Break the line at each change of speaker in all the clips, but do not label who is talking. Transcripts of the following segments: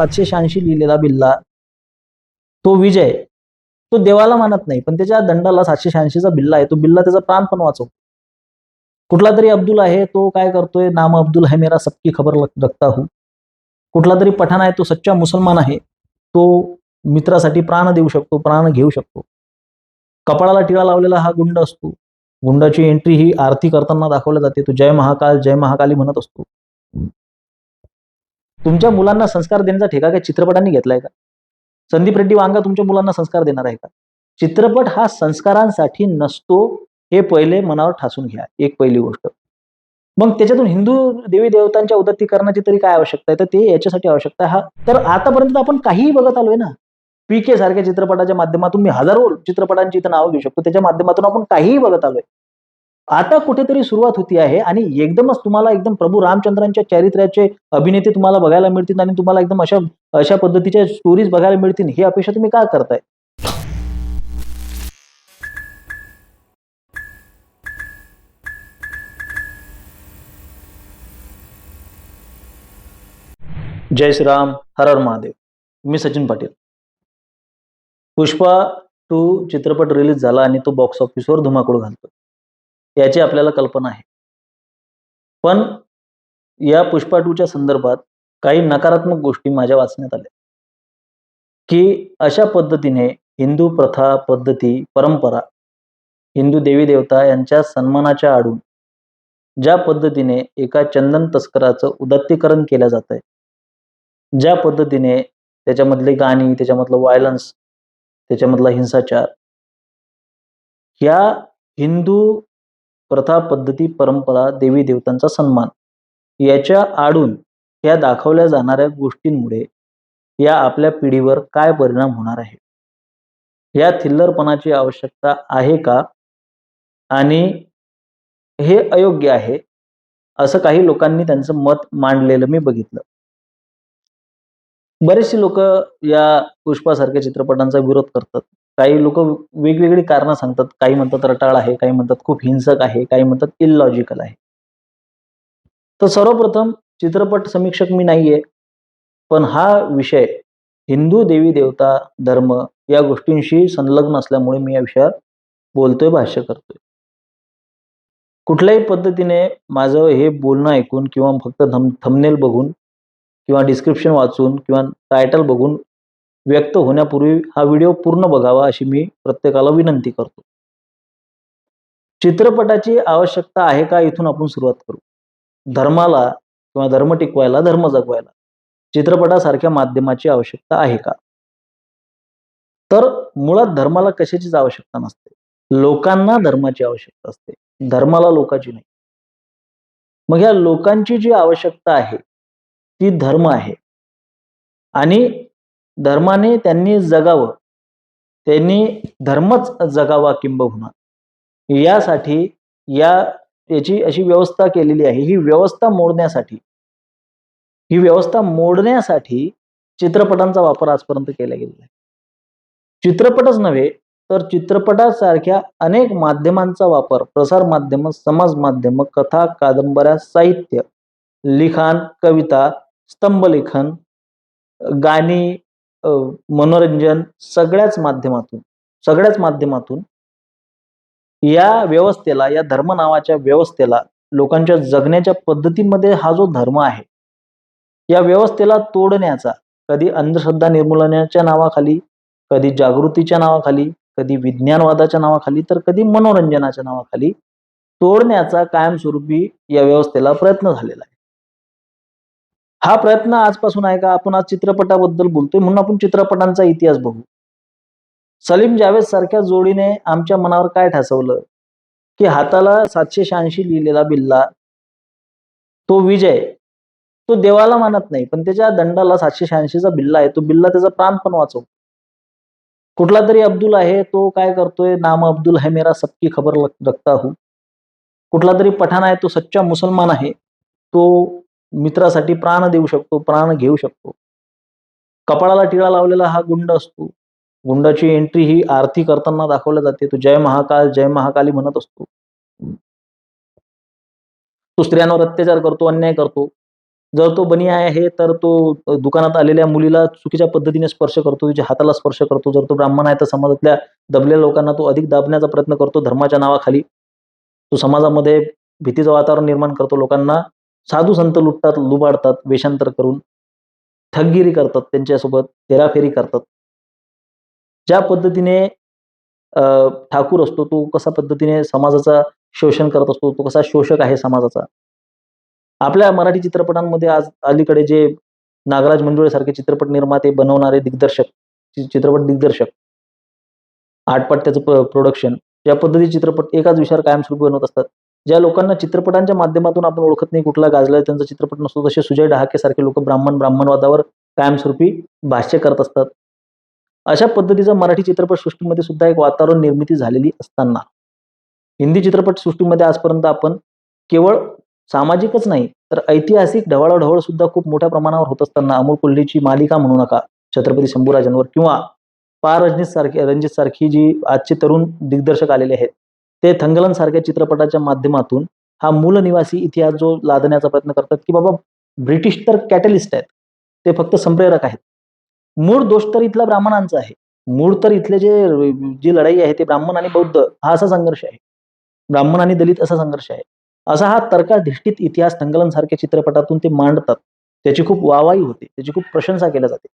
सातशे शहाऐंशी लिहिलेला बिल्ला तो विजय तो देवाला मानत नाही पण त्याच्या दंडाला सातशे शहाऐंशीचा बिल्ला आहे तो बिल्ला त्याचा प्राण पण वाचवतो. कुठला तरी अब्दुल आहे तो काय करतोय नाम अब्दुल है मेरा सबकी खबर रखता हूं. कुठला तरी पठाण आहे तो सच्चा मुसलमान आहे तो मित्रासाठी प्राण देऊ शकतो प्राण घेऊ शकतो. कपाळाला टिळा लावलेला हा गुंड असतो. गुंडाची एंट्री ही आरती करताना दाखवल्या जाते तो जय महाकाल जय महाकाली म्हणत असतो. तुमच्या मुलांना संस्कार देण्याचा ठेका काय चित्रपटांनी घेतलाय का? संदीप रेड्डी वांगा तुमच्या मुलांना संस्कार देणार आहे का? चित्रपट हा संस्कारांसाठी नसतो हे पहिले मनावर ठासून घ्या एक पहिली गोष्ट. मग त्याच्यातून हिंदू देवी देवतांच्या उदत्तीकरणाची तरी काय आवश्यकता आहे? तर ते याच्यासाठी आवश्यकता हा तर आतापर्यंत आपण काहीही बघत आलोय ना पी के सारख्या चित्रपटाच्या माध्यमातून मी हजारो चित्रपटांची इथं नावं घेऊ शकतो. त्याच्या माध्यमातून आपण काहीही बघत आलोय. आता कुठेतरी सुरुवात होती आहे आणि एकदमच तुम्हाला एकदम प्रभू रामचंद्रांच्या चारित्र्याचे अभिनेते तुम्हाला बघायला मिळतील आणि तुम्हाला एकदम अशा अशा पद्धतीच्या स्टोरीज बघायला मिळतील ही अपेक्षा तुम्ही का करताय? जय श्रीराम हर हर महादेव. मी सचिन पाटील. पुष्पा टू चित्रपट रिलीज झाला आणि तो बॉक्स ऑफिसवर धुमाकूळ घालतो याची आपल्याला कल्पना आहे. पण या पुष्पा टूच्या संदर्भात काही नकारात्मक गोष्टी माझ्या वाचण्यात आल्या. की अशा पद्धतीने हिंदू प्रथा पद्धती परंपरा हिंदू देवी देवता यांच्या सन्मानाच्या आडून ज्या पद्धतीने एका चंदन तस्कराचं उदात्तीकरण केलं जात आहे ज्या पद्धतीने त्याच्यामधली गाणी त्याच्यामधलं व्हायलन्स त्याच्यामधला हिंसाचार या हिंदू प्रथा पद्धती परंपरा देवी देवतांचा सन्मान याच्या आडून या दाखवल्या जाणाऱ्या गोष्टींमुळे या आपल्या पिढीवर काय परिणाम होणार आहे? या थिल्लरपणाची आवश्यकता आहे का? आणि हे अयोग्य आहे? असं काही लोकांनी त्यांचं मत मांडलेलं मी बघितलं. बरेचसे लोक या पुष्पासारख्या चित्रपटांचा विरोध करतात. काही लोक वेगवेगळी कारणं सांगतात. काही म्हणतात रटाळ आहे काही म्हणतात खूप हिंसक आहे काही म्हणतात इलॉजिकल आहे. तर सर्वप्रथम चित्रपट समीक्षक मी नाहीये. पण हा विषय हिंदू देवी देवता धर्म या गोष्टींशी संलग्न असल्यामुळे मी या विषयावर बोलतोय भाष्य करतोय. कुठल्याही पद्धतीने माझं हे बोलणं ऐकून किंवा फक्त थम थमनेल बघून किंवा डिस्क्रिप्शन वाचून किंवा टायटल बघून व्यक्त होण्यापूर्वी हा व्हिडिओ पूर्ण बघावा अशी मी प्रत्येकाला विनंती करतो. चित्रपटाची आवश्यकता आहे का? इथून आपण सुरुवात करू. धर्माला किंवा धर्म टिकवायला धर्म जगवायला चित्रपटासारख्या माध्यमाची आवश्यकता आहे का? तर मुळात धर्माला कशाचीच आवश्यकता नसते. लोकांना धर्माची आवश्यकता असते. धर्माला लोकांची नाही. मग या लोकांची जी आवश्यकता आहे ती धर्म आहे. आणि धर्माने त्यांनी जगावं. त्यांनी धर्मच जगावा किंबहुना. यासाठी या याची अशी व्यवस्था केलेली आहे. ही व्यवस्था मोडण्यासाठी ही व्यवस्था मोडण्यासाठी चित्रपटांचा वापर आजपर्यंत केला गेलेला आहे. चित्रपटच नव्हे तर चित्रपटासारख्या अनेक माध्यमांचा वापर प्रसार माध्यम समाज माध्यम कथा कादंबऱ्या साहित्य लिखाण कविता स्तंभलेखन गाणी मनोरंजन सगळ्याच माध्यमातून सगळ्याच माध्यमातून या व्यवस्थेला या धर्म नावाच्या व्यवस्थेला लोकांच्या जगण्याच्या पद्धतीमध्ये हा जो धर्म आहे या व्यवस्थेला तोडण्याचा कधी अंधश्रद्धा निर्मूलनाच्या नावाखाली कधी जागृतीच्या नावाखाली कधी विज्ञानवादाच्या नावाखाली तर कधी मनोरंजनाच्या नावाखाली तोडण्याचा कायमस्वरूपी या व्यवस्थेला प्रयत्न झालेला आहे. हा प्रयत्न आजपासून आहे का? आपण आज चित्रपटाबद्दल बोलतोय. म्हणून आपण चित्रपटांचा इतिहास बघू. सलीम जावेद सारख्या जोडीने आमच्या मनावर काय ठसवलं? की हाताला सातशे शहाऐंशी लिहिलेला बिल्ला तो विजय तो देवाला मानत नाही पण त्याच्या दंडाला सातशे शहाऐंशीचा बिल्ला आहे. तो बिल्ला त्याचा प्राण पण वाचवतो. कुठला तरी अब्दुल आहे तो काय करतोय? नाम अब्दुल है मेरा सबकी खबर रखता हूं. कुठला तरी पठाण आहे तो सच्चा मुसलमान आहे. तो मित्रासाठी प्राण देऊ शकतो प्राण घेऊ शकतो. कपाळाला टिळा लावलेला हा गुंड असतो. गुंडाची एंट्री ही आरती करताना दाखवल्या जाते. तो जय महाकाल जय महाकाली म्हणत असतो. तो स्त्रियांवर अत्याचार करतो अन्याय करतो. जर तो बनी आहे तर तो दुकानात आलेल्या मुलीला चुकीच्या पद्धतीने स्पर्श करतो तिच्या हाताला स्पर्श करतो. जर तो ब्राह्मण आहे तर समाजातल्या दबलेल्या लोकांना तो अधिक दाबण्याचा प्रयत्न करतो. धर्माच्या नावाखाली तो समाजामध्ये भीतीचं वातावरण निर्माण करतो लोकांना. साधू संत लुटतात लुबाडतात वेषांतर करून ठगगिरी करतात त्यांच्यासोबत हेराफेरी करतात. ज्या पद्धतीने ठाकूर असतो तो कसा पद्धतीने समाजाचा शोषण करत असतो तो कसा शोषक आहे समाजाचा? आपल्या मराठी चित्रपटांमध्ये आज अलीकडे जे नागराज मंजुळे सारखे चित्रपट निर्माते बनवणारे दिग्दर्शक चित्रपट दिग्दर्शक आटपाट त्याचं प्रोडक्शन या पद्धती चित्रपट एकाच विषयावर कायमस्वरूपी बनवत असतात. ज्या लोकांना चित्रपटांच्या माध्यमातून आपण ओळखत नाही कुठला गाजलाय त्यांचा चित्रपट नसतो तसे सुजय डहाके सारखे लोक ब्राह्मण ब्राह्मणवादावर कायमस्वरूपी भाष्य करत असतात. अशा पद्धतीचा मराठी चित्रपटसृष्टीमध्ये सुद्धा एक वातावरण निर्मिती झालेली असताना हिंदी चित्रपटसृष्टीमध्ये आजपर्यंत आपण केवळ सामाजिकच नाही तर ऐतिहासिक ढवळाढवळ सुद्धा खूप मोठ्या प्रमाणावर होत असताना अमोल कोल्हेची मालिका म्हणू नका छत्रपती शंभूराजांवर किंवा पा. रजनीत सारखी रणजित सारखी जी आजचे तरुण दिग्दर्शक आलेले आहेत ते थंगलन सारख्या चित्रपटाच्या माध्यमातून हा मूल निवासी इतिहास जो लादण्याचा प्रयत्न करतात की बाबा ब्रिटिश तर कॅटलिस्ट आहेत. ते फक्त संप्रेरक आहेत. मूळ दोष तर इथला ब्राह्मणांचा आहे. मूळ तर इथले जे जी लढाई आहे ते ब्राह्मण आणि बौद्ध हा असा संघर्ष आहे. ब्राह्मण आणि दलित असा संघर्ष आहे. असा हा तर्काधिष्ठित इतिहास थंगलन सारख्या चित्रपटातून ते मांडतात. त्याची खूप वावाई होते. त्याची खूप प्रशंसा केल्या जाते.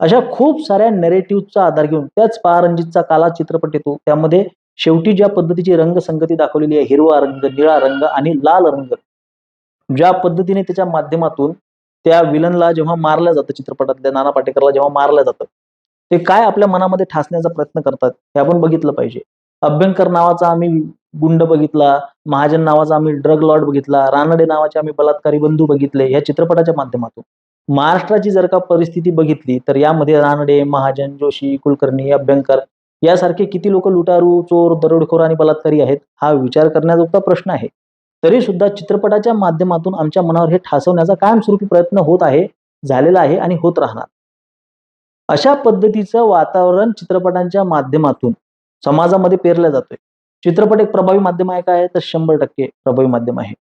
अशा खूप साऱ्या नेरेटिव्हचा आधार घेऊन त्याच पारंजितचा काला चित्रपट येतो. त्यामध्ये शेवटी ज्या पद्धतीची रंगसंगती दाखवलेली आहे हिरवा रंग निळा रंग आणि लाल रंग ज्या पद्धतीने त्याच्या माध्यमातून त्या विलनला जेव्हा मारलं जातं चित्रपटातल्या नाना पाटेकरला जेव्हा मारलं जातं ते काय आपल्या मनामध्ये ठासण्याचा प्रयत्न करतात हे आपण बघितलं पाहिजे. अभ्यंकर नावाचा आम्ही गुंड बघितला महाजन नावाचा आम्ही ड्रग लॉर्ड बघितला रानडे नावाचे आम्ही बलात्कारी बंधू बघितले या चित्रपटाच्या माध्यमातून. महाराष्ट्राची जर का परिस्थिती बघितली तर यामध्ये रानडे महाजन जोशी कुलकर्णी अभ्यंकर यासारखे किती लोक लुटारू चोर दरोडखोर आणि बलात्कारी आहेत हा विचार करण्याजोगता प्रश्न आहे. तरी सुद्धा चित्रपटाच्या माध्यमातून आमच्या मनावर हे ठासवण्याचा कायमस्वरूपी प्रयत्न होत आहे झालेला आहे आणि होत राहणार. अशा पद्धतीचं वातावरण चित्रपटांच्या माध्यमातून समाजामध्ये पेरलं जातोय. चित्रपट एक प्रभावी माध्यम आहे काय? तर शंभर टक्के प्रभावी माध्यम आहे.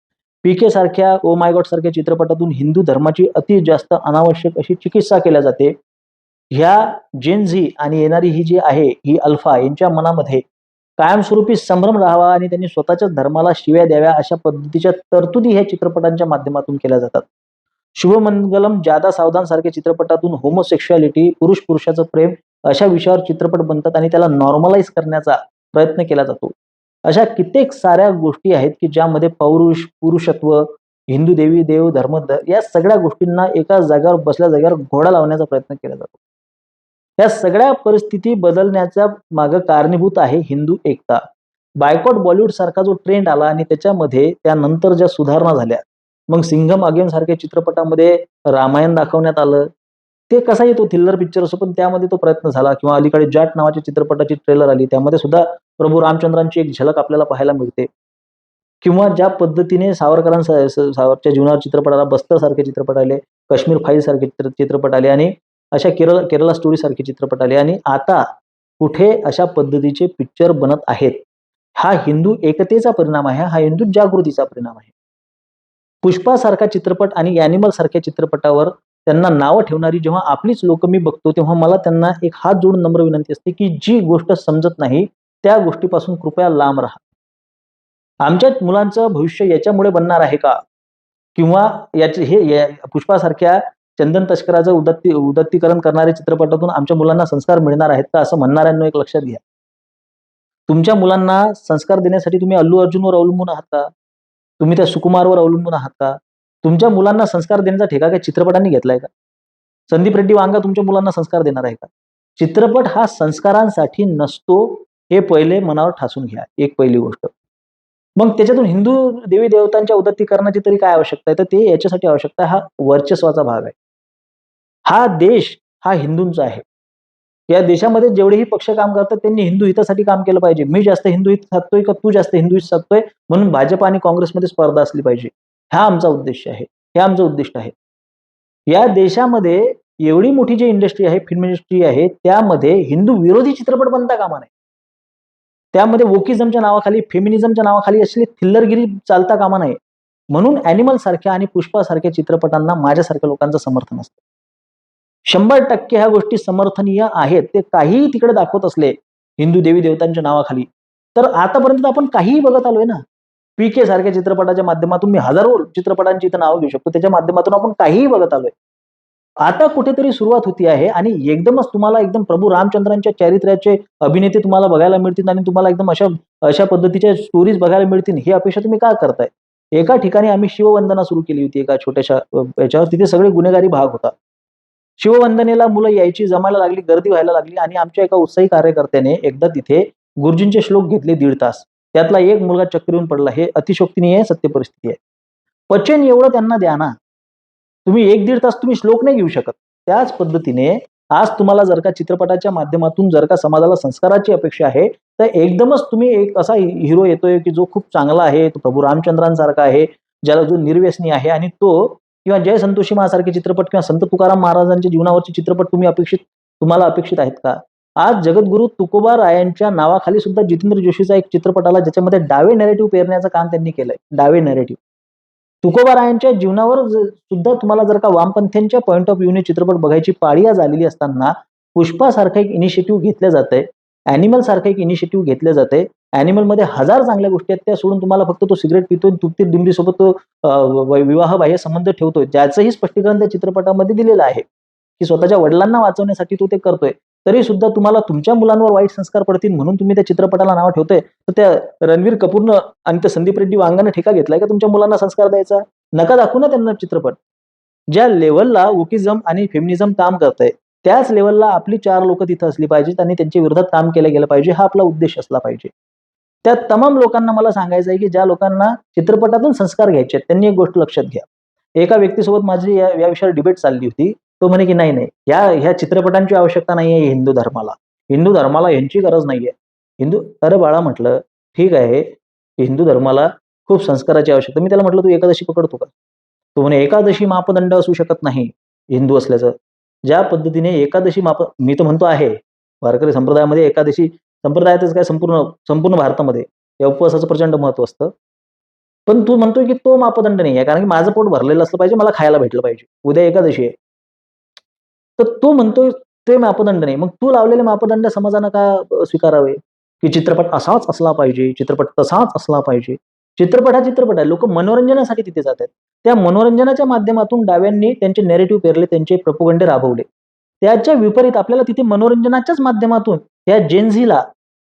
पीके सारख्या ओ माय गॉड सारख्या चित्रपटातून हिंदू धर्माची अति जास्त अनावश्यक अशी चिकित्सा केल्या जाते. ह्या जेन झी आणि येणारी ही जी आहे ही अल्फा यांच्या मनामध्ये कायमस्वरूपी संभ्रम राहावा आणि त्यांनी स्वतःच्या धर्माला शिव्या द्याव्या अशा पद्धतीच्या तरतुदी ह्या चित्रपटांच्या माध्यमातून केल्या जातात. शुभमंगलम जादा सावधान सारख्या चित्रपटातून होमोसेक्शुअलिटी पुरुष पुरुषाचं प्रेम अशा विषयावर चित्रपट बनतात आणि त्याला नॉर्मलाइज करण्याचा प्रयत्न केला जातो. अशा कित्येक साऱ्या गोष्टी आहेत की ज्यामध्ये पौरुष पुरुषत्व हिंदू देवी देव धर्म या सगळ्या गोष्टींना एका जागेवर बसल्या जागेवर घोडा लावण्याचा प्रयत्न केला जातो. या सगळ्या परिस्थिती बदलण्याच्या मागं कारणीभूत आहे हिंदू एकता. बायकॉट बॉलिवूड सारखा जो ट्रेंड आला आणि त्याच्यामध्ये त्यानंतर ज्या सुधारणा झाल्या मग सिंघम अगेन सारख्या चित्रपटामध्ये रामायण दाखवण्यात आलं. ते कसा येतो थ्रिलर पिक्चर असो पण त्यामध्ये तो प्रयत्न झाला किंवा अलीकडे जाट नावाच्या चित्रपटाची ट्रेलर आली त्यामध्ये सुद्धा प्रभू रामचंद्रांची एक झलक आपल्याला पाहायला मिळते. किंवा ज्या पद्धतीने सावरकरांचा सावरच्या जीवनावर चित्रपट आला बस्तर सारखे चित्रपट आले काश्मीर फाईल सारखे चित्रपट आले आणि अशा केरळ केरला स्टोरी सारखे चित्रपट आले आणि आता कुठे अशा पद्धतीचे पिक्चर बनत आहेत हा हिंदू एकतेचा परिणाम आहे हा हिंदू जागृतीचा परिणाम आहे. पुष्पासारखा चित्रपट आणि ॲनिमल सारख्या चित्रपटावर त्यांना नावं ठेवणारी जेव्हा आपलीच लोक मी बघतो तेव्हा मला त्यांना एक हात जोडून नम्र विनंती असते की जी गोष्ट समजत नाही त्या गोष्टीपासून कृपया लांब राहा. आमच्या मुलांचं भविष्य याच्यामुळे बनणार आहे का? किंवा याचे हे या- पुष्पासारख्या चंदन तस्कराचं उदत्ती उदत्तीकरण करणाऱ्या चित्रपटातून आमच्या मुलांना संस्कार मिळणार आहेत का? असं म्हणणाऱ्यांना एक लक्षात घ्या. तुमच्या मुलांना संस्कार देण्यासाठी तुम्ही अल्लू अर्जुनवर अवलंबून आहात का? तुम्ही त्या सुकुमारवर अवलंबून आहात का? तुमच्या मुलांना संस्कार देण्याचा ठेका काय चित्रपटांनी घेतलाय का? संदीप रेड्डी वांगा तुमच्या मुलांना संस्कार देणार आहे का? चित्रपट हा संस्कारांसाठी नसतो हे पहिले मनावर ठासून घ्या. एक पहिली गोष्ट. मग त्याच्यातून हिंदू देवी देवतांच्या उदत्तीकरणाची तरी काय आवश्यकता आहे? तर ते याच्यासाठी आवश्यकता हा वर्चस्वाचा भाग आहे. हा देश हा हिंदूंचा आहे. या देशामध्ये जेवढेही पक्ष काम करतात त्यांनी हिंदू हितासाठी काम केलं पाहिजे. मी जास्त हिंदू हित साधतोय का तू जास्त हिंदू हित साधतोय? म्हणून भाजप आणि काँग्रेसमध्ये स्पर्धा असली पाहिजे. हा आमचा उद्देश आहे. हे आमचं उद्दिष्ट आहे. या देशामध्ये एवढी मोठी जी इंडस्ट्री आहे फिल्म इंडस्ट्री आहे त्यामध्ये हिंदू विरोधी चित्रपट बनता कामा नये. त्यामध्ये वोकिझमच्या नावाखाली फेमिनिझमच्या नावाखाली असलेली थिल्लरगिरी चालता कामा नये. म्हणून अॅनिमल सारख्या आणि पुष्पासारख्या चित्रपटांना माझ्यासारख्या लोकांचं समर्थन असतं. शंभर टक्के ह्या गोष्टी समर्थनीय आहेत. ते काहीही तिकडे दाखवत असले हिंदू देवी देवतांच्या नावाखाली तर आतापर्यंत आपण काहीही बघत आलोय ना. पी के सारख्या चित्रपटाच्या माध्यमातून मी हजारो चित्रपटांची इथं नावं घेऊ शकतो. त्याच्या माध्यमातून आपण काहीही बघत आलोय. आता कुठेतरी सुरुवात होती आहे आणि एकदमच तुम्हाला एकदम प्रभू रामचंद्रांच्या चारित्र्याचे अभिनेते तुम्हाला बघायला मिळतील आणि तुम्हाला एकदम अशा अशा पद्धतीच्या स्टोरीज बघायला मिळतील ही अपेक्षा तुम्ही का करताय? एका ठिकाणी आम्ही शिववंदना सुरू केली होती एका छोट्याशा याच्यावर तिथे सगळे गुन्हेगारी भाग होता. शिववंदनेला मुलं यायची जमायला लागली गर्दी व्हायला लागली आणि आमच्या एका उत्साही कार्यकर्त्याने एकदा तिथे गुरुजींचे श्लोक घेतले दीड तास. त्यातला एक मुलगा चक्कर येऊन पडला. हे अतिशोक्तीनीय सत्य परिस्थिती आहे. पचन एवढं त्यांना द्या ना. तुम्ही एक दीड तास तुम्ही श्लोक नाही घेऊ शकत. त्याच पद्धतीने आज तुम्हाला जर का चित्रपटाच्या माध्यमातून जर का समाजाला संस्काराची अपेक्षा आहे तर एकदमच तुम्ही एक असा हिरो येतोय की जो खूप चांगला आहे तो प्रभू रामचंद्रांसारखा आहे ज्याला जो निर्व्यसनी आहे आणि तो किंवा जय संतोषी महासारखे चित्रपट किंवा संत तुकाराम महाराजांच्या जीवनावरचे चित्रपट तुम्ही अपेक्षित तुम्हाला अपेक्षित आहेत का? आज जगद्गुरु तुकोबा रायांच्या नावाखाली सुद्धा जितेंद्र जोशीचा एक चित्रपट आला ज्याच्यामध्ये डावे नेरेटिव्ह पेरण्याचं काम त्यांनी केलंय. डावे नॅरेटिव्ह तुकोबा रायांच्या जीवनावर सुद्धा तुम्हाला जर का वामपंथ्यांच्या पॉईंट ऑफ व्ह्यूने चित्रपट बघायची पाळी आज आलेली असताना पुष्पासारखं एक इनिशिएटिव्ह घेतलं जातंय. अॅनिमल सारखं एक इनिशिएटिव्ह घेतलं जाते अॅनिमलमध्ये हजार चांगल्या गोष्टी आहेत त्या सोडून तुम्हाला फक्त तो सिगरेट पितो तुपती दिंडी सोबत तो विवाह बाह्य संबंध ठेवतोय. ज्याचंही स्पष्टीकरण त्या चित्रपटामध्ये दिलेलं आहे की स्वतःच्या वडिलांना वाचवण्यासाठी तो ते करतोय. तरी सुद्धा तुम्हाला तुमच्या मुलांवर वाईट संस्कार पडतील म्हणून तुम्ही त्या चित्रपटाला नाव ठेवतोय. तर त्या रणवीर कपूरनं आणि त्या संदीप रेड्डी वांगानं ठेका घेतलाय का तुमच्या मुलांना संस्कार द्यायचा? नका दाखवू ना त्यांना चित्रपट. ज्या लेवलला वुकिझम आणि फेमिनिझम काम करतंय त्याच लेवलला आपली चार लोक तिथं असली पाहिजेत आणि त्यांच्या विरोधात काम केलं गेलं पाहिजे हा आपला उद्देश असला पाहिजे. त्या तमाम लोकांना मला सांगायचं आहे की ज्या लोकांना चित्रपटातून संस्कार घ्यायचे आहेत त्यांनी एक गोष्ट लक्षात घ्या. एका व्यक्तीसोबत माझी या विषयावर डिबेट चालली होती तो म्हणे की नाही नाही ह्या ह्या चित्रपटांची आवश्यकता नाही आहे हिंदू धर्माला. हिंदू धर्माला यांची गरज नाहीये हिंदू अरे बाळा म्हटलं ठीक आहे हिंदू धर्माला खूप संस्काराची आवश्यकता मी त्याला म्हटलं तू एकादशी पकडतो का? तो म्हणे एकादशी मापदंड असू शकत नाही हिंदू असल्याचं. ज्या पद्धतीने एकादशी माप मी तर म्हणतो आहे वारकरी संप्रदायामध्ये एकादशी संप्रदायातच काय संपूर्ण संपूर्ण भारतामध्ये या उपवासाचं प्रचंड महत्त्व असतं. पण तू म्हणतोय की तो मापदंड नाही आहे कारण की माझं पोट भरलेलं असलं पाहिजे मला खायला भेटलं पाहिजे. उद्या एकादशी आहे. तर तो म्हणतोय ते मापदंड नाही. मग तू लावलेले मापदंड समाजानं का स्वीकारावे? की चित्रपट असाच असला पाहिजे चित्रपट तसाच असला पाहिजे? चित्रपट हा चित्रपट आहे. लोक मनोरंजनासाठी तिथे जात आहेत. त्या मनोरंजनाच्या माध्यमातून डाव्यांनी त्यांचे नेरेटिव्ह पेरले त्यांचे प्रपोगंडे राबवले. त्याच्या विपरीत आपल्याला तिथे मनोरंजनाच्याच माध्यमातून या जेन्झीला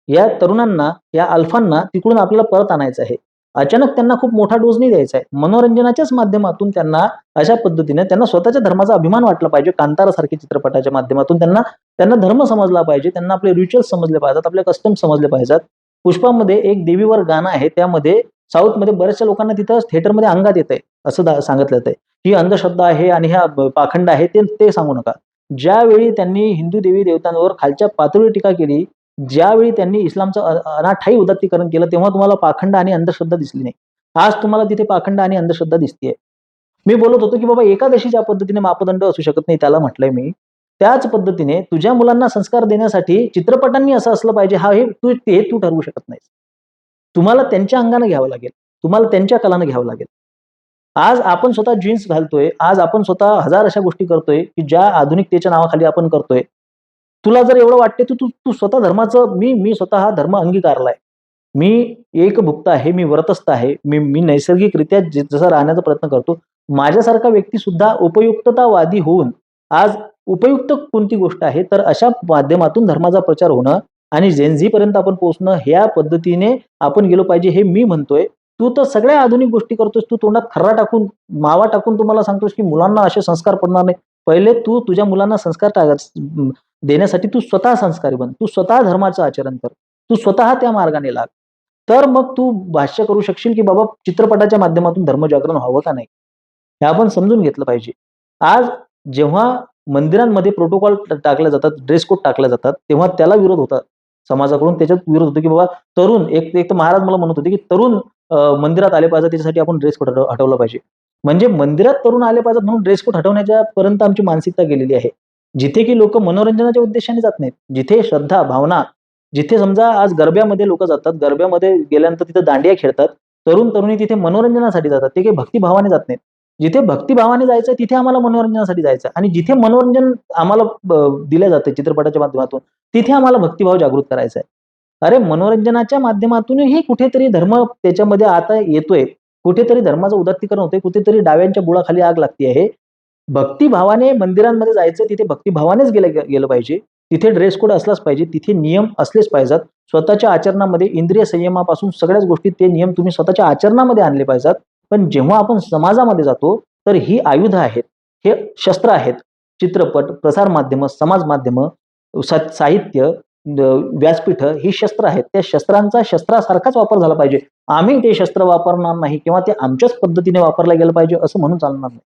या तरुणांना या अल्फांना तिकडून आपल्याला परत आणायचं आहे. अचानक त्यांना खूप मोठा डोस नाही द्यायचा आहे. मनोरंजनाच्याच माध्यमातून त्यांना अशा पद्धतीने त्यांना स्वतःच्या धर्माचा अभिमान वाटला पाहिजे. कांतारासारख्या चित्रपटाच्या माध्यमातून त्यांना त्यांना धर्म समजला पाहिजे. त्यांना आपले रिच्युअल्स समजले पाहिजेत आपले कस्टम समजले पाहिजेत. पुष्पामध्ये एक देवीवर गाणं आहे. त्यामध्ये साऊथमध्ये बऱ्याचशा लोकांना तिथं थिएटरमध्ये अंगात येत आहे असं दा- सांगितलं जातंय. ही अंधश्रद्धा आहे आणि ह्या पाखंड आहे ते ते सांगू नका. ज्यावेळी त्यांनी हिंदू देवी देवतांवर खालच्या पातळीवर टीका केली ज्यावेळी त्यांनी इस्लामचं अनाठाई उदात्तीकरण केलं तेव्हा तुम्हाला पाखंड आणि अंधश्रद्धा दिसली नाही. आज तुम्हाला तिथे पाखंड आणि अंधश्रद्धा दिसतीये. मी बोलत होतो की बाबा एकादशी ज्या पद्धतीने मापदंड असू शकत नाही त्याला म्हटलंय मी त्याच पद्धतीने तुझ्या मुलांना संस्कार देण्यासाठी चित्रपटांनी असं असलं पाहिजे हा हे तू ते तू ठरवू शकत नाही तुम्हाला त्यांच्या अंगानं घ्यावं लागेल. तुम्हाला त्यांच्या कलानं घ्यावं लागेल. आज आपण स्वतः जीन्स घालतोय आज आपण स्वतः हजार अशा गोष्टी करतोय की ज्या आधुनिकतेच्या नावाखाली आपण करतोय. तुला जर एवढं वाटते तू तू तू स्वतः धर्माचं मी मी स्वतः हा धर्म अंगीकारलाय. मी एक भुक्त आहे मी व्रतस्थ आहे मी मी नैसर्गिकरित्या जसा जसं राहण्याचा प्रयत्न करतो माझ्यासारखा व्यक्ती सुद्धा उपयुक्ततावादी होऊन आज उपयुक्त कोणती गोष्ट आहे तर अशा माध्यमातून धर्माचा प्रचार होणं आणि जेनझी पर्यंत आपण पोहोचणं ह्या पद्धतीने आपण गेलो पाहिजे हे मी म्हणतोय. तू तर सगळ्या आधुनिक गोष्टी करतोस तू तोंडात खर्रा टाकून मावा टाकून तुम्हाला सांगतोस की मुलांना असे संस्कार पडणार नाही पहिले तू तुझ्या मुलांना संस्कार टाक देण्यासाठी तू स्वतः संस्कारी बन. तू स्वतः धर्माचं आचरण कर. तू स्वतः त्या मार्गाने लाग. तर मग तू भाष्य करू शकशील की बाबा चित्रपटाच्या माध्यमातून धर्मजागरण व्हावं का नाही? हे आपण समजून घेतलं पाहिजे. आज जेव्हा मंदिरांमध्ये प्रोटोकॉल टाकले जातात ड्रेस कोड टाकले जातात तेव्हा त्याला विरोध होता. समाजाकडून त्याच्यात विरोध होतो की बाबा तरुण एक एक तर महाराज मला म्हणत होते की तरुण मंदिरात आले पाहिजे त्याच्यासाठी आपण ड्रेस कोड हटवला पाहिजे. म्हणजे मंदिरात तरुण आले पाहिजेत म्हणून ड्रेस कोड हटवण्याच्या पर्यंत आमची मानसिकता गेलेली आहे. जिथे की लोक मनोरंजनाच्या उद्देशाने जात नाहीत जिथे श्रद्धा भावना जिथे समजा आज गरब्यामध्ये लोक जातात गरब्यामध्ये गेल्यानंतर तिथे दांडिया खेळतात तरुण तरुणी तिथे मनोरंजनासाठी जातात ते काही भक्तिभावाने जात नाहीत. जिथे भक्तिभावाने जायचं तिथे आम्हाला मनोरंजनासाठी जायचं आणि जिथे मनोरंजन आम्हाला दिलं जातं चित्रपटाच्या माध्यमातून तिथे आम्हाला भक्तिभाव जागृत करायचा आहे अरे मनोरंजनाच्या माध्यमातूनही कुठेतरी धर्म त्याच्यामध्ये आता येतोय. कुठेतरी धर्माचं उदात्तीकरण होतंय. कुठेतरी डाव्यांच्या बुळाखाली आग लागते आहे भक्तिभावाने मंदिरांमध्ये जायचं तिथे भक्तिभावानेच गेलं गेलं पाहिजे. तिथे ड्रेस कोड असलाच पाहिजे. तिथे नियम असलेच पाहिजेत. स्वतःच्या आचरणामध्ये इंद्रिय संयमापासून सगळ्याच गोष्टी ते नियम तुम्ही स्वतःच्या आचरणामध्ये आणले पाहिजेत. पण जेव्हा आपण समाजामध्ये जातो तर ही आयुध आहेत हे शस्त्र आहेत चित्रपट प्रसार माध्यम समाज माध्यम सा- साहित्य व्यासपीठ ही शस्त्र आहेत. त्या शस्त्रांचा शस्त्रासारखाच वापर झाला पाहिजे. आम्ही ते शस्त्र वापरणार नाही किंवा ते आमच्याच पद्धतीने वापरलं गेलं पाहिजे असं म्हणून चालणार नाही.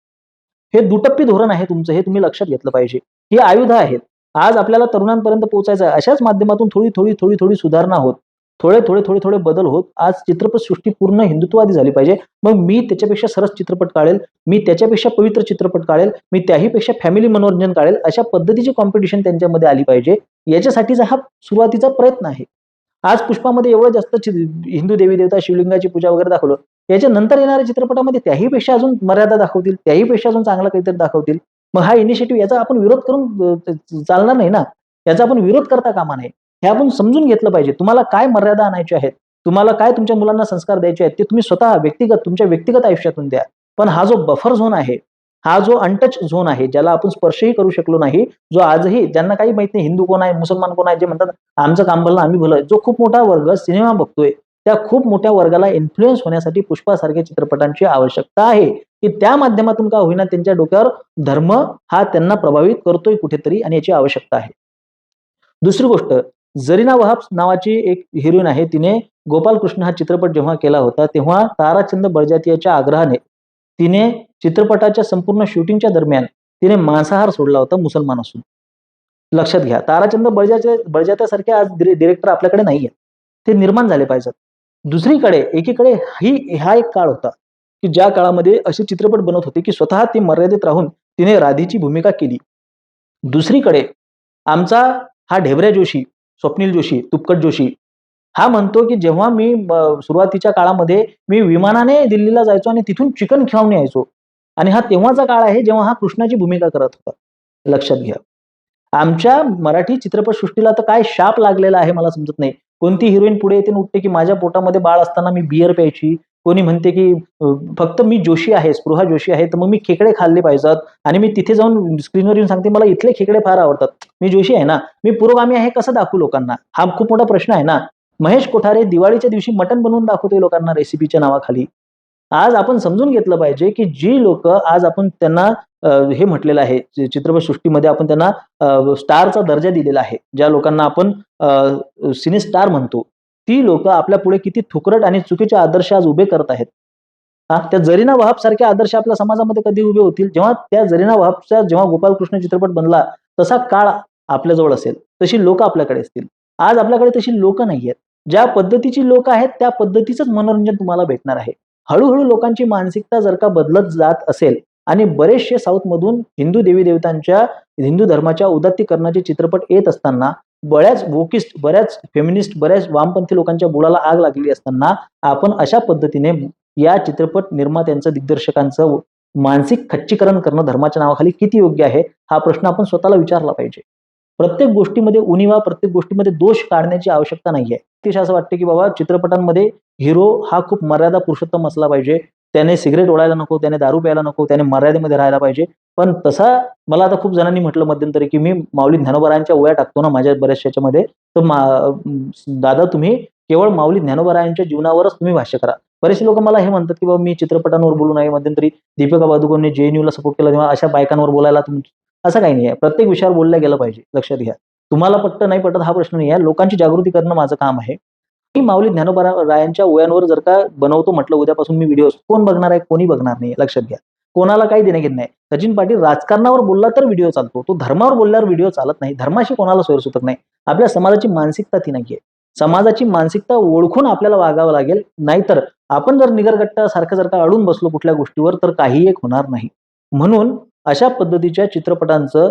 हे दुटप्पी धोरण आहे तुमचं हे तुम्ही लक्षात घेतलं पाहिजे. ही आयुध आहेत. आज आपल्याला तरुणांपर्यंत पोहोचायचं आहे. अशाच माध्यमातून थोडी थोडी थोडी थोडी सुधारणा होत. थोडे थोडे थोडे थोडे बदल होत. आज चित्रपट सृष्टी पूर्ण हिंदुत्ववादी झाली पाहिजे. मग मी त्याच्यापेक्षा सरस चित्रपट काढेल. मी त्याच्यापेक्षा पवित्र चित्रपट काढेल. मी त्याहीपेक्षा फॅमिली मनोरंजन काढेल. अशा पद्धतीची कॉम्पिटिशन त्यांच्यामध्ये आली पाहिजे. याच्यासाठीचा हा सुरुवातीचा प्रयत्न आहे. आज पुष्पामध्ये एवढं जास्त हिंदू देवी देवता शिवलिंगाची पूजा वगैरे दाखवलं. याच्या नंतर येणाऱ्या चित्रपटामध्ये त्याहीपेक्षा अजून मर्यादा दाखवतील. त्याहीपेक्षा अजून चांगला काहीतरी दाखवतील. मग हा इनिशिएटिव्ह याचा आपण विरोध करून चालणार नाही ना. याचा आपण विरोध करता कामा नये. हे आपण समजून घेतलं पाहिजे. तुम्हाला काय मर्यादा आणायच्या आहेत? तुम्हाला काय तुमच्या मुलांना संस्कार द्यायचे आहेत? ते तुम्ही स्वतः व्यक्तिगत तुमच्या व्यक्तिगत आयुष्यातून द्या. पण हा जो बफर झोन आहे हा जो अनटच झोन आहे ज्याला आपण स्पर्शही करू शकलो नाही जो आजही ज्यांना काही माहीत नाही हिंदू कोण आहे मुसलमान कोण आहे जे म्हणतात आमचं काम भलं आम्ही भलं जो खूप मोठा वर्ग सिनेमा बघतोय त्या खूप मोठ्या वर्गाला इन्फ्लुएन्स होण्यासाठी पुष्पासारख्या चित्रपटांची आवश्यकता आहे. की त्या माध्यमातून का होईना त्यांच्या डोक्यावर धर्म हा त्यांना प्रभावित करतोय कुठेतरी आणि याची आवश्यकता आहे. दुसरी गोष्ट जरीना वहाब नावाची एक हिरोईन आहे. तिने गोपालकृष्ण हा चित्रपट जेव्हा केला होता तेव्हा ताराचंद बळजातियाच्या आग्रहाने तिने चित्रपटाच्या संपूर्ण शूटिंगच्या दरम्यान तिने मांसाहार सोडला होता मुसलमान असून लक्षात घ्या ताराचंद बळजाच्या बळजात्यासारखे आज डिरेक्टर आपल्याकडे नाही आहेत ते निर्माण झाले पाहिजेत. दुसरीकडे एकीकडे ही हा एक काळ होता की ज्या काळामध्ये असे चित्रपट बनवत होते की स्वतः ती मर्यादित राहून तिने राधीची भूमिका केली. दुसरीकडे आमचा हा ढेबऱ्या जोशी स्वप्नील जोशी तुपकट जोशी. हा म्हणतो की जेव्हा मी सुरुवातीच्या काळामध्ये मी विमानाने दिल्लीला जायचो आणि तिथून चिकन खाऊन यायचो. आणि हा तेव्हाचा काळ आहे जेव्हा हा कृष्णाची भूमिका करत होता. लक्षात घ्या. आमच्या मराठी चित्रपटसृष्टीला तर काय शाप लागलेला आहे मला समजत नाही. कोणती हिरोईन पुढे येते उठते की माझ्या पोटामध्ये बाळ असताना मी बियर प्यायची कोणी म्हणते की फक्त मी जोशी आहे स्पृहा जोशी आहे तर मग मी खेकडे खाल्ले पाहिजेत आणि मी तिथे जाऊन स्क्रीनवर येऊन सांगते मला इथले खेकडे फार आवडतात. मी जोशी आहे ना मी पुरोगामी आहे कसं दाखवू लोकांना? हा खूप मोठा प्रश्न आहे ना. महेश कोठारे दिवाळीच्या दिवशी मटण बनवून दाखवतोय लोकांना रेसिपीच्या नावाखाली. आज आपण समजून घेतलं पाहिजे की जी लोक आज आपण त्यांना हे म्हटलेलं आहे चित्रपट चित्रपटसृष्टीमध्ये आपण त्यांना स्टारचा दर्जा दिलेला आहे. ज्या लोकांना आपण सिने स्टार म्हणतो. ती लोक आपल्या पुढे किती थुकरट आणि चुकीचे आदर्श आज उभे करत आहेत. हा त्या जरीना वहाब सारखे आदर्श आपल्या समाजामध्ये कधी उभे होतील? जेव्हा त्या जरीना वहाबचा जेव्हा गोपालकृष्ण चित्रपट बनला तसा काळ आपल्याजवळ असेल. तशी लोक आपल्याकडे असतील. आज आपल्याकडे तशी लोक नाही आहेत ज्या पद्धतीची लोक आहेत त्या पद्धतीचंच मनोरंजन तुम्हाला भेटणार आहे. हळूहळू लोकांची मानसिकता जर का बदलत जात असेल आणि बरेचसे साऊथमधून हिंदू देवी देवतांच्या हिंदू धर्माच्या उदात्तीकरणाचे चित्रपट येत असताना बऱ्याच वोकिस्ट बऱ्याच फेमिनिस्ट बऱ्याच वामपंथी लोकांच्या बुडाला आग लागली असताना आपण अशा पद्धतीने या चित्रपट निर्मात्यांचं दिग्दर्शकांचं मानसिक खच्चीकरण करणं धर्माच्या नावाखाली किती योग्य आहे हा प्रश्न आपण स्वतःला विचारला पाहिजे. प्रत्येक गोष्टीमध्ये उणिवा प्रत्येक गोष्टीमध्ये दोष काढण्याची आवश्यकता नाहीये. अतिशय असं वाटतं की बाबा चित्रपटांमध्ये हिरो हा खूप मर्यादा पुरुषोत्तम असला पाहिजे. त्याने सिगरेट ओढायला नको त्याने दारू प्यायला नको त्याने मर्यादेमध्ये राहायला पाहिजे. पण तसा मला आता खूप जणांनी म्हटलं मध्यंतरी की मी माऊली ज्ञानोबरायांच्या ओळ्या टाकतो ना माझ्या बऱ्याचशाच्यामध्ये तर दादा तुम्ही केवळ माऊली ज्ञानोबरायांच्या जीवनावरच तुम्ही भाष्य करा. बरेचसे लोक मला हे म्हणतात की बाबा मी चित्रपटांवर बोलू नये मध्यंतरी दीपिका पादुकोणने यूला सपोर्ट केला तेव्हा अशा बायकांवर बोलायला तुम असं काही नाही आहे प्रत्येक विषयावर बोलल्या गेलं पाहिजे. लक्षात घ्या. तुम्हाला पटत नाही पटत हा प्रश्न नाही आहे लोकांची जागृती करणं माझं काम आहे. मी माऊली ज्ञानोबा रायांच्या वयांवर जर का बनवतो म्हटलं उद्यापासून मी व्हिडिओ कोण बघणार आहे कोणी बघणार नाही लक्षात घ्या. कोणाला काही देणे घेत नाही. सचिन पाटील राजकारणावर बोलला तर व्हिडिओ चालतो. तो धर्मावर बोलल्यावर व्हिडिओ चालत नाही. धर्माशी कोणाला सोयरसुतक नाही. आपल्या समाजाची मानसिकता ती नाहीये. समाजाची मानसिकता ओळखून आपल्याला वागावं लागेल. नाहीतर आपण जर निगरगट्टा सारखं जर का अडून बसलो कुठल्या गोष्टीवर तर काही एक होणार नाही. म्हणून अशा पद्धतीच्या चित्रपटांचं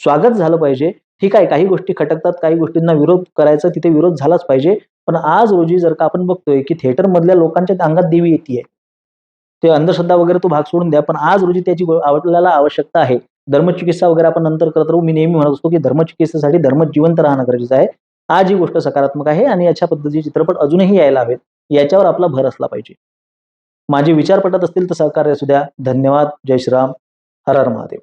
स्वागत झालं पाहिजे. ठीक आहे काही गोष्टी खटकतात काही गोष्टींना विरोध करायचा तिथे विरोध झालाच पाहिजे. पण आज रोजी जर का आपण बघतोय की थिएटर मधल्या लोकांच्या अंगात देवी येते ते अंधश्रद्धा वगैरे तो भाग सोडून द्या पण आज रोजी त्याची आपल्याला आवश्यकता आहे. धर्मचिकित्सा वगैरे आपण नंतर करत राहू. मी नेहमी म्हणत असतो की धर्मचिकित्सेसाठी धर्म जिवंत राहणं गरजेचं आहे. आज ही गोष्ट सकारात्मक आहे आणि याच्या पद्धतीचे चित्रपट अजूनही यायला हवेत. याच्यावर आपला भर असला पाहिजे. माझे विचार पटत असतील तर सहकार्य असू द्या. धन्यवाद. जय श्रीराम. हर हर महादेव.